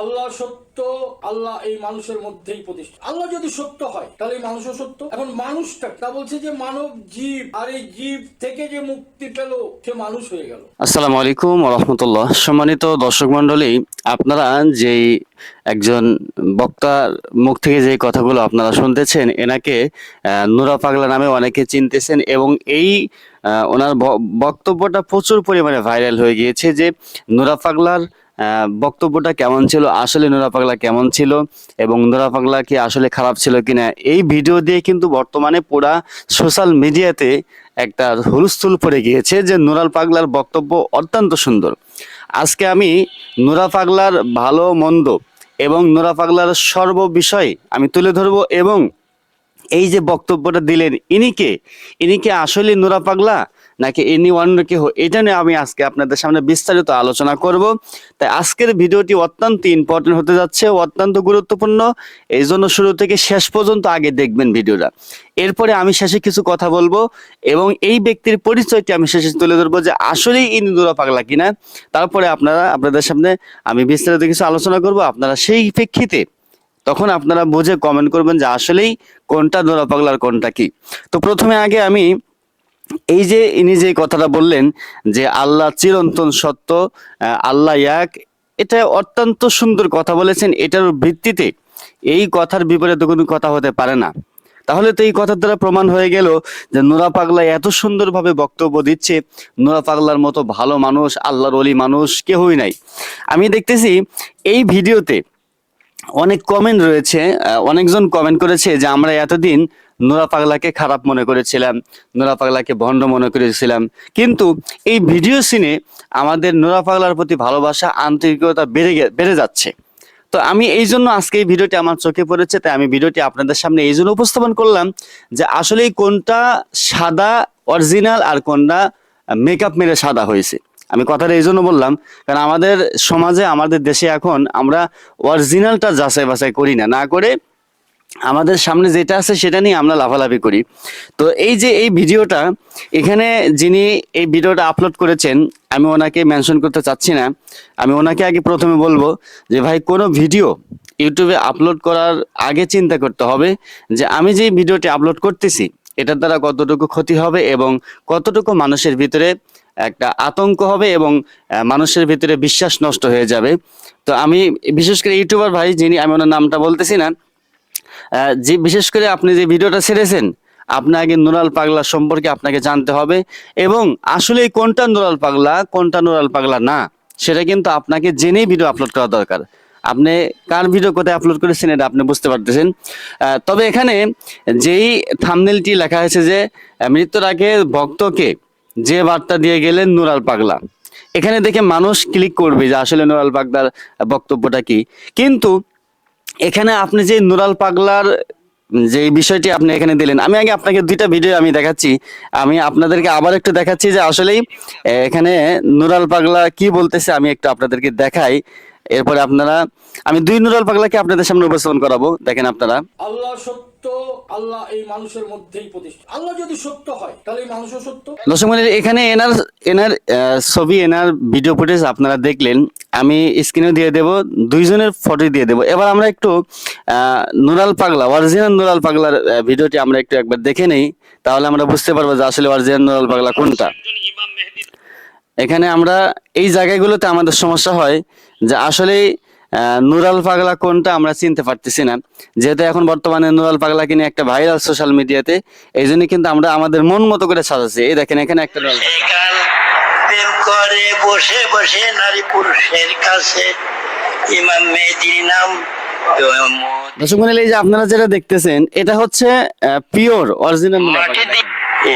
আল্লাহ সত্য, আল্লাহ এই মানুষের মধ্যেই প্রতিষ্ঠা আল্লাহ যদি সত্য হয়, তাহলে এই মানুষও সত্য। এখন মানুষটা, তা বলছে যে মানব জীব, আর এই জীব থেকে যে মুক্তি পেল, সে মানুষ হয়ে গেল। আসসালামু আলাইকুম রহমতুল্লাহ। সম্মানিত দর্শক মন্ডলী আপনারা যেই একজন বক্তার মুখ থেকে যে কথাগুলো আপনারা শুনতেছেন, এনাকে নুরা পাগলা নামে অনেকে চিনতেছেন এবং এই ওনার বক্তব্যটা প্রচুর পরিমাণে ভাইরাল হয়ে গিয়েছে যে নুরা পাগলার বক্তব্যটা কেমন ছিল? আসলে নোরা পাগলা কেমন ছিল? এবং নোরা পাগলা কি আসলে খারাপ ছিল কিনা? এই ভিডিও দিয়ে কিন্তু বর্তমানে পুরা সোশ্যাল মিডিয়াতে একটা হুলস্থুল পড়ে গিয়েছে যে নুরাল পাগলার বক্তব্য অত্যন্ত সুন্দর। আজকে আমি নুরা পাগলার ভালো, মন্দ এবং নোরা পাগলার সর্ব বিষয় আমি তুলে ধরবো এবং এই যে বক্তব্যটা দিলেন ইনিকে ইনিকে আসলে নোরা পাগলা? নাকি ইনি অন্য কেহ এটা নিয়ে আমি আজকে আপনাদের সামনে বিস্তারিত আলোচনা করব। তাই আজকের ভিডিওটি অত্যন্ত ইম্পর্টেন্ট হতে যাচ্ছে, অত্যন্ত গুরুত্বপূর্ণ। এই জন্য শুরু থেকে শেষ পর্যন্ত আগে দেখবেন ভিডিওটা। এরপরে আমি শেষে কিছু কথা বলব এবং এই ব্যক্তির পরিচয়টি আমি শেষে তুলে ধরবো যে আসলেই ইনি নুরা পাগলা কিনা। তারপরে আপনারা, আপনাদের সামনে আমি বিস্তারিত কিছু আলোচনা করব। আপনারা সেই প্রেক্ষিতে তখন আপনারা বুঝে কমেন্ট করবেন যে আসলেই কোনটা নোরা পাগলার কোনটা কি। তো প্রথমে আগে আমি এই যে ইনি যে কথাটা বললেন যে আল্লাহ চিরন্তন সত্য আল্লাহ এক, এটা অত্যন্ত সুন্দর কথা বলেছেন, এটার ভিত্তিতে এই কথার বিপরীতে কোনো কথা হতে পারে না। তাহলে তো এই কথার দ্বারা প্রমাণ হয়ে গেল যে নোরা পাগলা এত সুন্দরভাবে বক্তব্য দিচ্ছে, নোরা পাগলার মতো ভালো মানুষ, আল্লাহর অলি মানুষ কেউই নাই। আমি দেখতেছি এই ভিডিওতে অনেক কমেন্ট রয়েছে অনেকজন কমেন্ট করেছে যে আমরা এতদিন নোরা পাগলাকে খারাপ মনে করেছিলাম, নোরা পাগলাকে ভণ্ড মনে করেছিলাম। কিন্তু এই ভিডিও সিনে আমাদের নোরা পাগলার প্রতি ভালোবাসা, আন্তরিকতা বেড়ে বেড়ে যাচ্ছে। তো আমি এই জন্য আজকে এই ভিডিওটি আমার চোখে পড়েছে, তাই আমি ভিডিওটি আপনাদের সামনে এই জন্য উপস্থাপন করলাম যে আসলে কোনটা সাদা অরিজিনাল আর কোনটা মেকআপ মেরে সাদা হয়েছে। আমি কথাটা এই জন্য বললাম, কারণ আমাদের সমাজে, আমাদের দেশে এখন আমরা অরিজিনালটা যাচাই বাছাই করি না। না করে আমাদের সামনে যেটা আছে সেটা নিয়ে আমরা লাভালাভি করি। তো এই যে এই ভিডিওটা, এখানে যিনি এই ভিডিওটা আপলোড করেছেন, আমি ওনাকে মেনশন করতে চাচ্ছি না। আমি ওনাকে আগে প্রথমে বলব যে, ভাই, কোনো ভিডিও ইউটিউবে আপলোড করার আগে চিন্তা করতে হবে যে, আমি যে ভিডিওটি আপলোড করতেছি, এটার দ্বারা কতটুকু ক্ষতি হবে এবং কতটুকু মানুষের ভিতরে একটা আতঙ্ক হবে এবং মানুষের ভিতরে বিশ্বাস নষ্ট হয়ে যাবে। তো আমি, বিশেষ করে ইউটিউবার ভাই, যিনি, আমি ওনার নামটা বলতেছি না যে বিশেষ করে আপনি যে ভিডিওটা ছেড়েছেন, আপনাকে নুরাল পাগলা সম্পর্কে আপনাকে জানতে হবে এবং আসলে কোনটা নুরাল পাগলা, কোনটা নুরাল পাগলা না, সেটা কিন্তু আপনাকে জেনেই ভিডিও আপলোড করা দরকার। আপনি কার ভিডিও কোথায় আপলোড করেছেন এটা আপনি বুঝতে পারতেছেন। তবে এখানে যেই থামনেলটি লেখা হয়েছে যে মৃত্যুর আগে ভক্তকে যে বার্তা দিয়ে গেলেন নুরাল পাগলা, এখানে দেখে মানুষ ক্লিক করবে যে আসলে নুরাল পাগলার বক্তব্যটা কি। কিন্তু এখানে আপনি যে নুরাল পাগলার যে বিষয়টি আপনি এখানে দিলেন, আমি আগে আপনাকে দুইটা ভিডিও আমি দেখাচ্ছি। আমি আপনাদেরকে আবার একটু দেখাচ্ছি যে আসলেই এখানে নুরাল পাগলা কি বলতেছে আমি একটু আপনাদেরকে দেখাই। এরপরে আপনারা, আমি দুই নুরাল পাগলাকে আপনাদের সামনে উপস্থাপন করাবো, দেখেন আপনারা। আল্লাহ আল্লাহ এই মানুষের মধ্যেই প্রতিষ্ঠা আল্লাহ যদি সত্য হয় তাহলে এই মানুষও সত্য। দর্শক মন্ডলী, এখানে এনার এনার ছবি এনার ভিডিও ফুটেজ আপনারা দেখলেন। আমি স্ক্রিনে দিয়ে দেব দুইজনের ফটো দিয়ে দেব। এবার আমরা একটু নুরাল পাগলা অরিজিনাল নুরাল পাগলার ভিডিওটি আমরা একটু একবার দেখে নেই। তাহলে আমরা বুঝতে পারব যে আসলে অরিজিনাল নুরাল পাগলা কোনটা। এখানে আমরা এই জায়গাগুলোতে আমাদের সমস্যা হয় যে আসলে নুরাল পাগলা কোনটা আমরা চিনতে পারতেছি না। যেহেতু এখন বর্তমানে নুরাল পাগলাকে নিয়ে একটা ভাইরাল সোশ্যাল মিডিয়াতে এই জন্য কিন্তু আমরা আমাদের মন মতো করে সাজাচ্ছি। এই দেখেন এখানে একটা নুরাল প্রেম করে বসে বসে নারী পুরুষের কাছে ইমাম মেহেদির নাম দর্শক মন্ডলী, এই যে আপনারা যেটা দেখতেছেন এটা হচ্ছে পিওর অরিজিনাল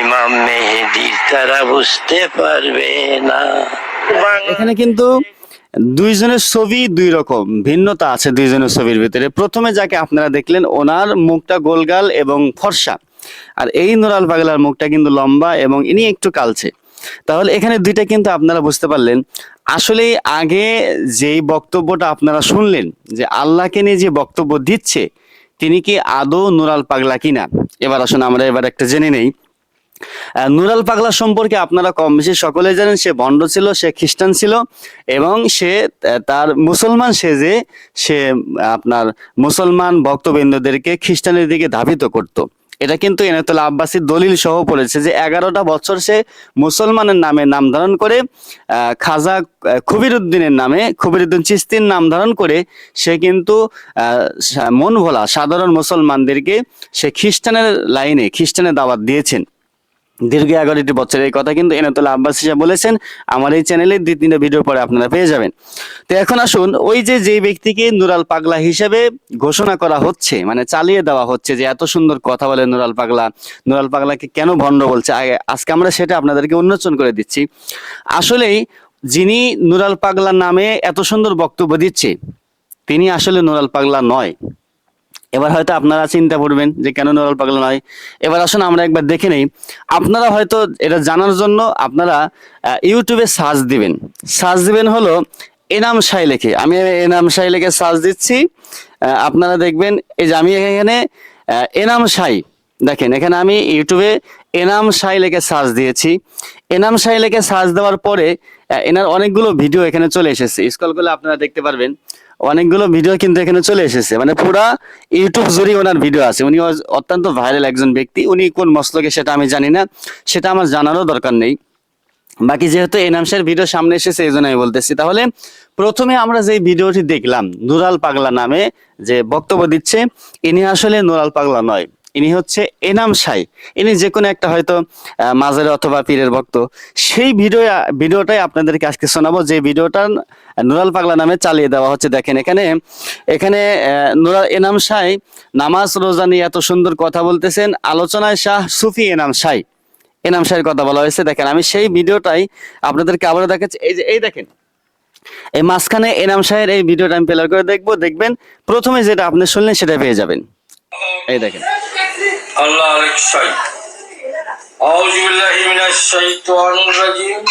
ইমাম মেহেদির তারা বুঝতে পারবে না। এখানে কিন্তু দুইজনের ছবি দুই রকম, ভিন্নতা আছে দুইজনের ছবির ভিতরে। প্রথমে যাকে আপনারা দেখলেন, ওনার মুখটা গোলগাল এবং ফর্সা। আর এই নুরাল পাগলার মুখটা কিন্তু লম্বা এবং ইনি একটু কালছে তাহলে এখানে দুইটা কিন্তু আপনারা বুঝতে পারলেন। আসলে আগে যেই বক্তব্যটা আপনারা শুনলেন, যে আল্লাহকে নিয়ে যে বক্তব্য দিচ্ছে, তিনি কি আদৌ নুরাল পাগলা কিনা? এবার আসুন, আমরা এবার একটা জেনে নেই। নুরাল পাগলা সম্পর্কে আপনারা কম বেশি সকলে জানেন, সে ভণ্ড ছিল, সে খ্রিস্টান ছিল, এবং সে তার মুসলমান সেজে সে আপনার মুসলমান ভক্তবৃন্দদেরকে খ্রিস্টানের দিকে ধাবিত করত। এটা কিন্তু এনায়তুল্লাহ আব্বাসীর দলিল সহ পড়েছে যে এগারোটা বছর সে মুসলমানের নামে নাম ধারণ করে খাজা খুবিরুদ্দিনের নামে খুবিরুদ্দিন চিস্তির নাম ধারণ করে সে কিন্তু মন ভোলা সাধারণ মুসলমানদেরকে সে খ্রিস্টানের লাইনে, খ্রিস্টানের দাওয়াত দিয়েছেন। দীর্ঘ এগারোটি বছর এই কথা কিন্তু এনাতুল্লাহ আব্বাস সাহেব বলেছেন। আমার এই চ্যানেলে দুই তিনটা ভিডিও পরে আপনারা পেয়ে যাবেন। তো এখন আসুন, ওই যে যে ব্যক্তিকে নুরাল পাগলা হিসেবে ঘোষণা করা হচ্ছে মানে চালিয়ে দেওয়া হচ্ছে যে এত সুন্দর কথা বলে নুরাল পাগলা, নুরাল পাগলাকে কেন ভণ্ড বলছে? আগে আজকে আমরা সেটা আপনাদেরকে উন্মোচন করে দিচ্ছি। আসলেই যিনি নুরাল পাগলা নামে এত সুন্দর বক্তব্য দিচ্ছে, তিনি আসলে নুরাল পাগলা নয়। এবার হয়তো আপনারা চিন্তা করবেন যে কেন নরল পাগলা নয়। এবার আসুন আমরা একবার দেখে নেই। আপনারা হয়তো এটা জানার জন্য আপনারা ইউটিউবে সার্চ দিবেন। সার্চ দিবেন হলো এনাম সাই লেখে। আমি এনাম সাই লেখে সার্চ দিচ্ছি। আপনারা দেখবেন, এই যে আমি এখানে এনাম সাই দেখেন, এখানে আমি ইউটিউবে এনাম সাই লেখে সার্চ দিয়েছি। এনাম সাই লেখে সার্চ দেওয়ার পরে এনার অনেকগুলো ভিডিও এখানে চলে এসেছে। স্কল করলে আপনারা দেখতে পারবেন, অনেকগুলো ভিডিও কিন্তু এখানে চলে এসেছে। মানে পুরা ইউটিউব জুড়ে ওনার ভিডিও আছে। উনি অত্যন্ত ভাইরাল একজন ব্যক্তি। উনি কোন মসলকে সেটা আমি জানি না। সেটা আমার জানারও দরকার নেই। বাকি যেহেতু এনামসের ভিডিও সামনে এসেছে, এই জন্য আমি বলতেছি। তাহলে প্রথমে আমরা যে ভিডিওটি দেখলাম, নুরাল পাগলা নামে যে বক্তব্য দিচ্ছে, ইনি আসলে নুরাল পাগলা নয়। ইনি হচ্ছে এনাম সাই। ইনি যে কোনো একটা হয়তো মাজারে অথবা পীরের ভক্ত। সেই ভিডিও, ভিডিওটাই আপনাদেরকে আজকে শোনাবো। যে ভিডিওটা নুরাল পাগলা নামে চালিয়ে দেওয়া হচ্ছে, দেখেন এখানে। এখানে নুরাল এনাম সাই নামাজ রোজা নিয়ে এত সুন্দর কথা বলতেছেন। আলোচনায় শাহ সুফি এনাম সাই। এনাম সাহের কথা বলা হয়েছে। দেখেন, আমি সেই ভিডিওটাই আপনাদেরকে আবারও দেখাচ্ছি। এই যে, এই দেখেন। এই মাঝখানে এনাম সাহের এই ভিডিওটা আমি প্লে করে দেখব। দেখবেন, প্রথমে যেটা আপনি শুনলেন, সেটা পেয়ে যাবেন। এই দেখেন। আল্লাহ আলেক মিনাশ শাইতানির রাজিম।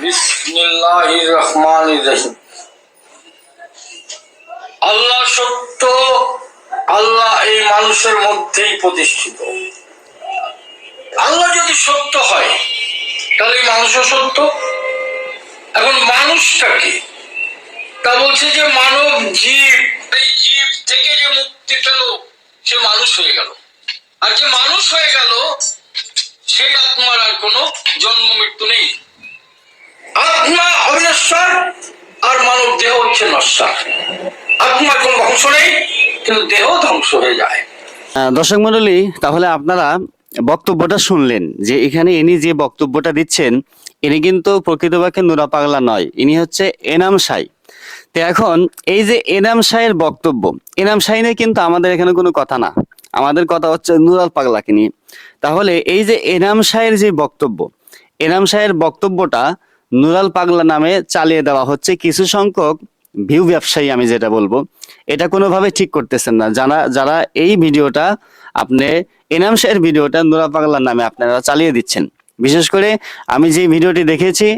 বিসমিল্লাহির রহমানির রহিম। আল্লাহ সত্য, আল্লাহ এই মানুষের মধ্যেই প্রতিষ্ঠিত। আল্লাহ যদি সত্য হয়, তাহলে এই মানুষও সত্য। এখন মানুষটা কি? তা বলছে যে মানব জীব, এই জীব থেকে যে মুক্তি পেল সে মানুষ হয়ে গেল। আর যে মানুষ হয়ে গেল, সেই আত্মার আর কোনো জন্ম মৃত্যু নেই। আত্মা অবিনশ্বর আর মানব দেহ হচ্ছে নশ্বর। আত্মার কোনো ধ্বংস নেই, কিন্তু দেহ ধ্বংস হয়ে যায়। দর্শক মন্ডলী তাহলে আপনারা বক্তব্যটা শুনলেন যে এখানে ইনি যে বক্তব্যটা দিচ্ছেন, ইনি কিন্তু প্রকৃতপক্ষে নুরা পাগলা নয়, ইনি হচ্ছে এনাম সাই। তো এখন এই যে এনাম সাহের বক্তব্য, এনাম সাই নিয়ে কিন্তু আমাদের এখানে কোনো কথা না। আমাদের কথা হচ্ছে নুরাল পাগলাকে নিয়ে। তাহলে এই যে এনাম সাহের যে বক্তব্য, এনাম সাহের বক্তব্যটা নুরাল পাগলা নামে চালিয়ে দেওয়া হচ্ছে কিছু সংখ্যক ভিউ ব্যবসায়ী, আমি যেটা বলব, এটা কোনোভাবে ঠিক করতেছেন না। যারা যারা এই ভিডিওটা আপনি, এনাম সাহের ভিডিওটা নুরা পাগলার নামে আপনারা চালিয়ে দিচ্ছেন। বিশেষ করে আমি যে ভিডিওটি দেখেছি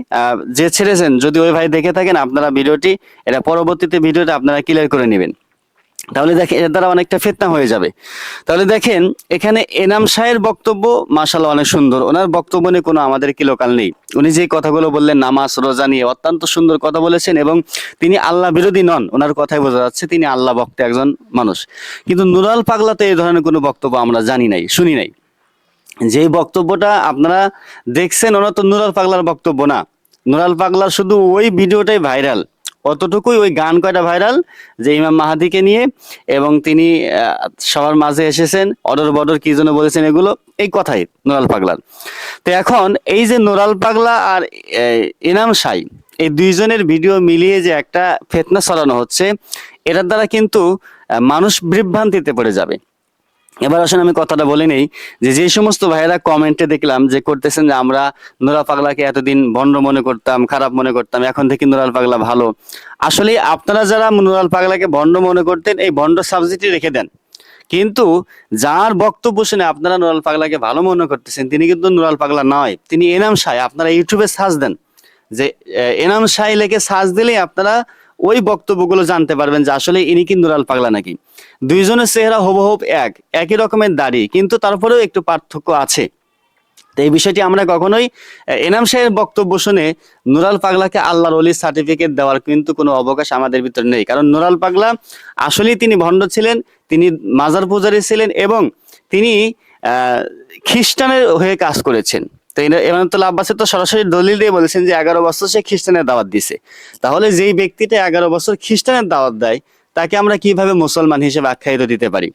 যে ছেড়েছেন, যদি ওই ভাই দেখে থাকেন, আপনারা ভিডিওটি, এটা পরবর্তীতে ভিডিওটা আপনারা ক্লিয়ার করে নেবেন। তাহলে দেখেন, এর দ্বারা অনেকটা ফেতনা হয়ে যাবে। তাহলে দেখেন, এখানে এনাম শাহের বক্তব্য মাসাল্লাহ অনেক সুন্দর। ওনার বক্তব্য নিয়ে কোনো আমাদের কি লোকাল নেই। উনি যে কথাগুলো বললেন, নামাজ, রোজা নিয়ে অত্যন্ত সুন্দর কথা বলেছেন এবং তিনি আল্লাহ বিরোধী নন। ওনার কথাই বোঝা যাচ্ছে, তিনি আল্লাহ ভক্ত একজন মানুষ। কিন্তু নুরাল পাগলাতে এই ধরনের কোনো বক্তব্য আমরা জানি নাই, শুনি নাই। যে বক্তব্যটা আপনারা দেখছেন, ওনার তো নুরাল পাগলার বক্তব্য না। নুরাল পাগলার শুধু ওই ভিডিওটাই ভাইরাল। অতটুকুই ওই গান কয়টা ভাইরাল যে ইমাম মাহাদিকে নিয়ে এবং তিনি সবার মাঝে এসেছেন অর্ডর বর্ডর কি জন্য বলেছেন এগুলো, এই কথাই নোরাল পাগলার। তো এখন এই যে নোরাল পাগলা আর ইনাম সাই, এই দুইজনের ভিডিও মিলিয়ে যে একটা ফেতনা ছড়ানো হচ্ছে, এটার দ্বারা কিন্তু মানুষ বিভ্রান্তিতে পড়ে যাবে। এবার আসলে আমি কথাটা বলে নেই যে যে সমস্ত ভাইয়েরা কমেন্টে দেখলাম যে করতেছেন যে আমরা নোরা পাগলাকে এতদিন ভণ্ড মনে করতাম, খারাপ মনে করতাম, এখন থেকে নোরাল পাগলা ভালো। আসলে আপনারা যারা নোরাল পাগলাকে ভণ্ড মনে করতেন, এই ভণ্ড সাবজেক্টই রেখে দেন। কিন্তু যার বক্তব্য শুনে আপনারা নুরাল পাগলাকে ভালো মনে করতেছেন, তিনি কিন্তু নুরাল পাগলা নয়। তিনি এনাম সাই আপনারা ইউটিউবে সার্চ দেন। যে এনাম সাই লেখে সার্চ দিলেই আপনারা ওই বক্তব্যগুলো জানতে পারবেন যে আসলে ইনি কি নুরাল পাগলা নাকি? দুইজনের চেহারা হুবহুব এক, একই রকমের দাড়ি, কিন্তু তারপরেও একটু পার্থক্য আছে। তো এই বিষয়টি আমরা কখনোই এনাম সাহেবের বক্তব্য শুনে নুরাল পাগলাকে আল্লাহর অলির সার্টিফিকেট দেওয়ার কিন্তু কোনো অবকাশ আমাদের ভিতরে নেই। কারণ নুরাল পাগলা আসলেই তিনি ভণ্ড ছিলেন, তিনি মাজার পূজারী ছিলেন এবং তিনি খ্রিস্টানের হয়ে কাজ করেছেন। তো এমানুল্লাহ আব্বাসের তো সরাসরি দলিল দিয়ে বলেছেন যে এগারো বছর সে খ্রিস্টানের দাওয়াত দিছে। তাহলে যেই ব্যক্তিটা এগারো বছর খ্রিস্টানের দাওয়াত দেয়, তাকে আমরা কীভাবে মুসলমান হিসেবে আখ্যায়িত দিতে পারি?